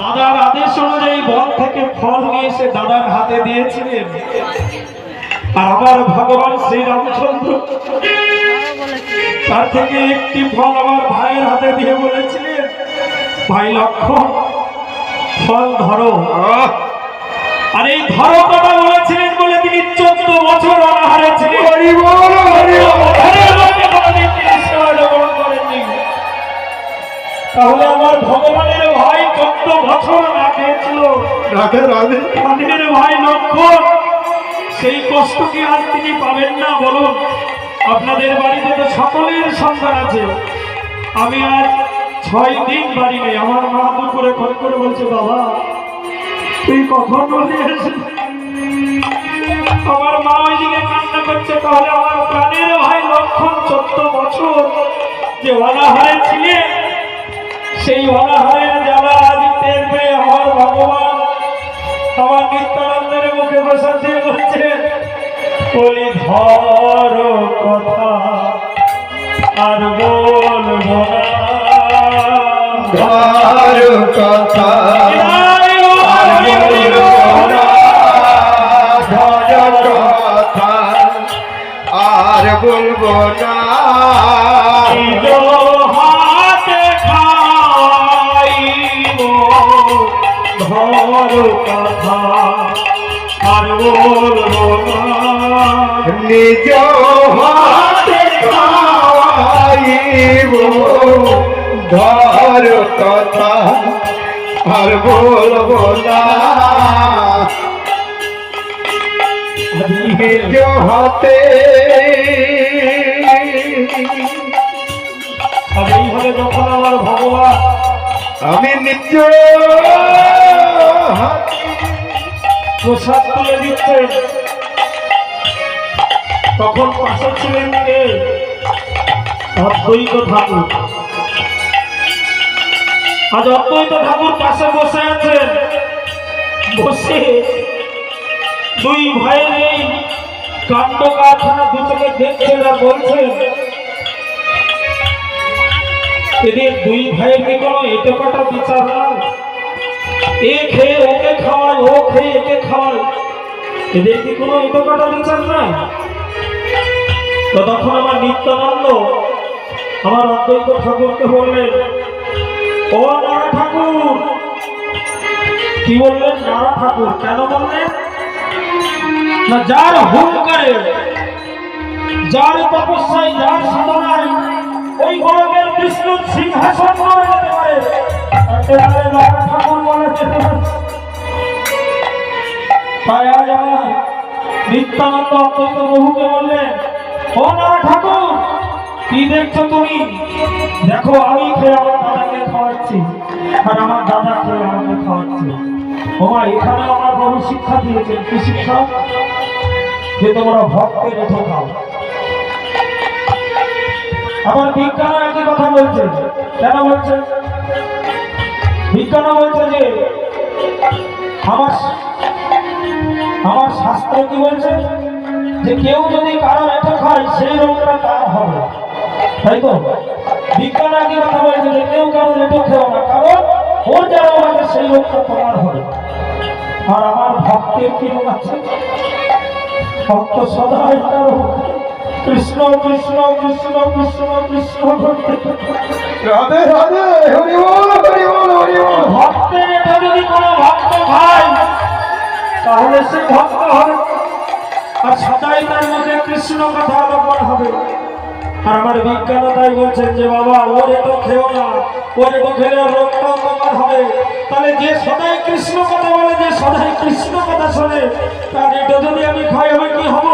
দাদার আদেশ অনুযায়ী বন থেকে ফল নিয়ে এসে দাদার হাতে দিয়েছিলেন। আর আমার ভগবান শ্রীরামচন্দ্র তার থেকে একটি ফল আমার ভাইয়ের হাতে দিয়ে বলেছিলেন, ভাই লক্ষণ, ফল ধরো। আর এই ধরো কথা বলেছিলেন বলে তিনি চোদ্দ বছর অনাহারে ছিলেন। তাহলে আমার ভগবানের ভাই চোদ্দ বছর না খেয়েছিল আমাদের ভাই লক্ষণ। সেই কষ্ট কি আর তিনি পাবেন না বলুন? আপনাদের বাড়িতে তো সকলের সন্তান আছে। আমি আজ ছয় দিন বাড়ি নেই। আমার মা দুপুরে ফোন করে বলছে বাবা তুই কখন আসবি?" আমার মা ওইদিকে কান্না করছে তাহলে আমার প্রাণের ভাই লক্ষণ চোদ্দ বছর যে অনাহারে ছিলেন। সেই অনাহারের জ্বালা আজ টের পেয়ে আমার ভগবান। আমার নিত্যানন্দের মুখে দিয়ে বলছে বলি ধর কথা আর বলব না ধার কথা আর বলব না। ধর কথা আর বলব না নিজ হাতে খাইব ধর কথা আর বলব না নিজ আমার ভগবান আমি হাতে প্রসাদ তুলে দিচ্ছেন তখন পাশে ছিলেন কে অদ্বৈত ঠাকুর। আজ অদ্বৈত ঠাকুর পাশে বসে আছেন বসে দুই ভাইয়ের এই কাণ্ড কারখানা দু চোখে দেখছেন আর বলছেন এদের দুই ভাইয়ের কি কোনো এটো কাটা বিচার নাই? এ খেয়ে, ওকে খাওয়ায়, ও খেয়ে, একে খাওয়ায়। এদের কি কোনো এটো কাটা বিচার নাই? তো তখন আমার নিত্যানন্দ, আমার অদ্বৈত ঠাকুরকে বললেন, ও নারা ঠাকুর! কি বললেন? নারা ঠাকুর। কেন বললেন? না, যার হুঙ্কারে, যার তপস্যায়, যার সাধনায় ওই গরমের বিষ্ণুর সিংহাসন করে পারে। তাকে আরে ঠাকুর বলে যেতে কি দেখছ তুমি? দেখো, আমি খেয়ে আমার দাদাকে আর আমার দাদা খেয়ে আমাকে এখানে আমার প্রভু শিক্ষা দিয়েছেন। কি শিক্ষা? যে তোমরা ভক্তের রেখে খাও। আমার বিজ্ঞান একই কথা বলছে। কেন বলছে? বিজ্ঞান বলছে যে, আমার আমার শাস্ত্র কি বলছে? যে কেউ যদি কারও এত খায় সেই রোগটা তার হবে। তাই তো? বিজ্ঞান একই কথা বলছে যে কেউ কারও লেটো খেও না, কারণ ওর যারা আছে, সেই রোগটা তোমার হবে। আর আমার ভক্তের কি আছে? ভক্ত সদাই তার কৃষ্ণ কৃষ্ণ কৃষ্ণ কৃষ্ণ কৃষ্ণ। রাধে রাধে হরি বল হরি বল হরি বল। ভক্তের এটা যদি কোনো ভক্ত খায় তাহলে সে ভক্ত হবে। আর সদাই তার মধ্যে কৃষ্ণ কথা আলোপন হবে। আর আমার বিজ্ঞান তাই বলছেন যে বাবা ওর এটো খেও না। ওর এটো খেলে রোগটাও তোমার হবে। তাহলে যে সদাই কৃষ্ণ কথা বলে যে সদাই কৃষ্ণ কথা শোনে তার এটা যদি আমি খাই আমি কি হব?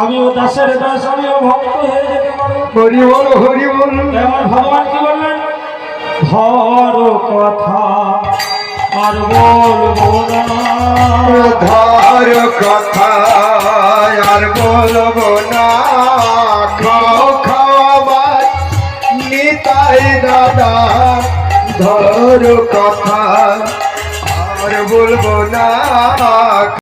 আমিও দাসের দাস আমিও ভক্ত হয়ে যেতে পারব হরি বল হরি বল। আমার ভগবান কি বললেন? ধর কথা আর বলব না। ধার কথা আর বলব না। খাও খাবার নিতাই দাদা। ধর কথা আর বলব না।